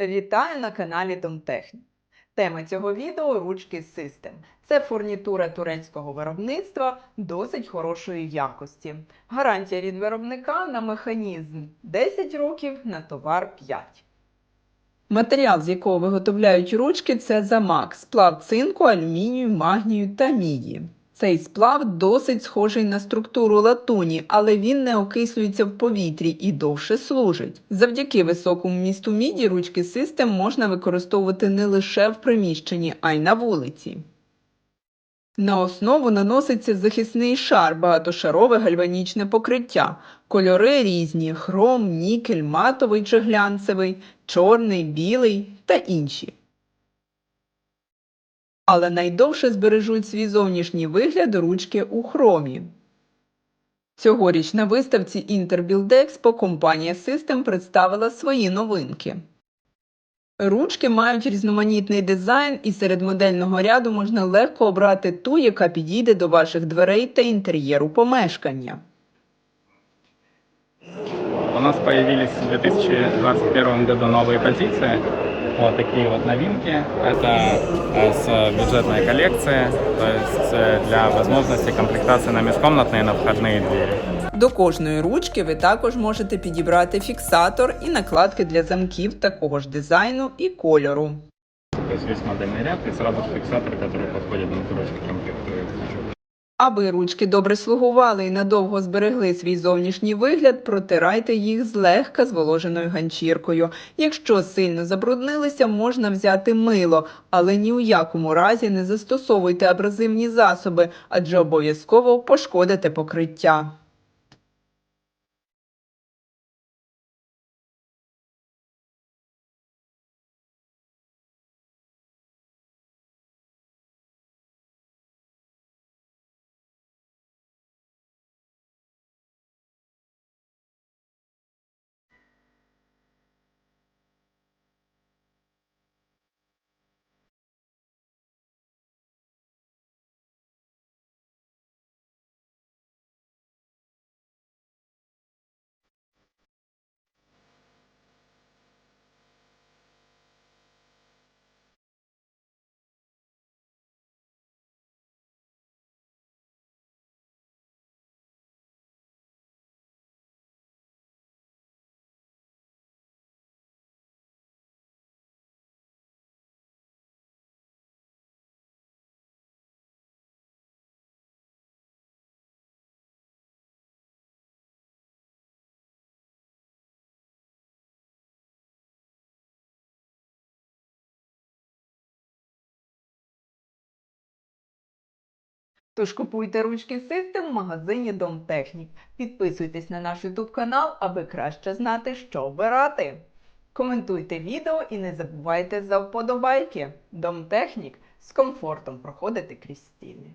Вітаю на каналі Домтехнік. Тема цього відео ручки System. Це фурнітура турецького виробництва досить хорошої якості. Гарантія від виробника на механізм 10 років, на товар 5. Матеріал, з якого виготовляють ручки, це замак, сплав цинку, алюмінію, магнію та міді. Цей сплав досить схожий на структуру латуні, але він не окислюється в повітрі і довше служить. Завдяки високому місту міді ручки систем можна використовувати не лише в приміщенні, а й на вулиці. На основу наноситься захисний шар, багатошарове гальванічне покриття. Кольори різні: хром, нікель, матовий чи глянцевий, чорний, білий та інші. Але найдовше збережуть свій зовнішній вигляд ручки у хромі. Цьогоріч на виставці Interbuild компанія System представила свої новинки. Ручки мають різноманітний дизайн, і серед модельного ряду можна легко обрати ту, яка підійде до ваших дверей та інтер'єру помешкання. У нас появились в 2021 году новые позиции. Вот такие вот новинки. Это э, с бюджетной коллекции, то есть э, для возможности комплектации на межкомнатные и на входные двери. До кожної ручки ви також можете підібрати фіксатор і накладки для замків такого ж дизайну і кольору. То есть весь модельный ряд и сразу же фиксатор, который подходит на ручки комплектуется. Аби ручки добре слугували і надовго зберегли свій зовнішній вигляд, протирайте їх злегка зволоженою ганчіркою. Якщо сильно забруднилися, можна взяти мило, але ні у якому разі не застосовуйте абразивні засоби, адже обов'язково пошкодите покриття. Тож купуйте ручки систем в магазині Домтехнік. Підписуйтесь на наш YouTube канал, аби краще знати, що обирати. Коментуйте відео і не забувайте за вподобайки. Домтехнік з комфортом проходити крізь стіни.